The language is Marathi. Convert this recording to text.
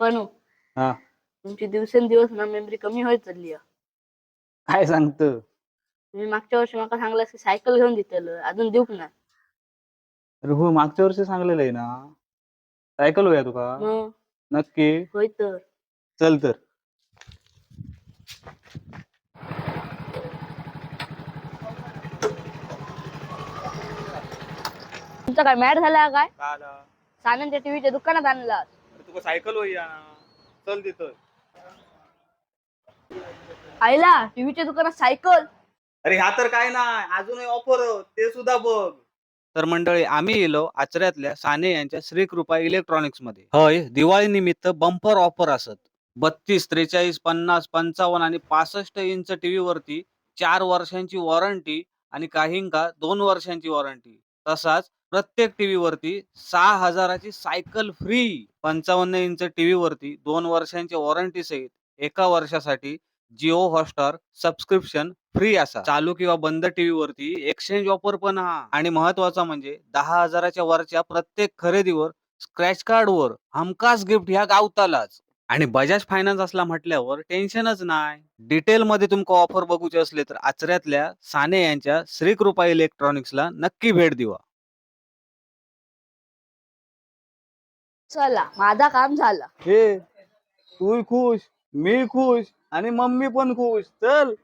पप्पानो हा. तुमची दिवसेंदिवस ना मेमरी कमी होत चालली आहे. काय सांगतो? तुम्ही मागच्या वर्षी मला सांगलास की सायकल घेऊन दिलेलं अजून देऊक ना अरे हो मागच्या वर्षी सांगलेलं आहे ना. सायकल होया तुका? मग? नक्की. होय तर. चल तर. तुमचा काय मॅड झाला काय? सानंदच्या टीव्हीच्या दुकानात आणला. तुका सायकल होईया चल तिथं आईला टीव्हीच्या दुकानात सायकल? अरे ह्या तर काय नाही. अजूनही ऑफर ते सुद्धा बघ. तर मंडळी आम्ही येलो आचऱ्यातल्या साने यांच्या श्रीकृपा इलेक्ट्रॉनिक्समध्ये. होय दिवाळी निमित्त बंपर ऑफर असत. बत्तीस त्रेचाळीस पन्नास पंचावन्न आणि पासष्ट इंच टीव्ही वरती चार वर्षांची वॉरंटी आणि काहींका दोन वर्षांची वॉरंटी तसाच प्रत्येक टीव्ही वरती सहा हजाराची सायकल फ्री पंचावन्न इंच टीव्ही वरती दोन वर्षांची वॉरंटी सहित एका वर्षासाठी जिओ हॉटस्टार सबस्क्रिप्शन फ्री असा. चालू किंवा बंद टीव्ही वरती एक्सचेंज ऑफर पण हा. आणि महत्त्वाचा म्हणजे दहा हजाराच्या वरच्या प्रत्येक खरेदीवर स्क्रॅच कार्ड वर हमखास गिफ्ट ह्या गावतालाच. आणि बजाज फायनान्स असला म्हटल्यावर टेन्शनच नाही. डिटेल मध्ये तुमका ऑफर बघूचे असले तर आचऱ्यातल्या साने यांच्या श्रीकृपा इलेक्ट्रॉनिक्सला नक्की भेट दिवा. चला माझा काम झाला. हे तू खुश मी खुश आणि मम्मी पण खुश. चल.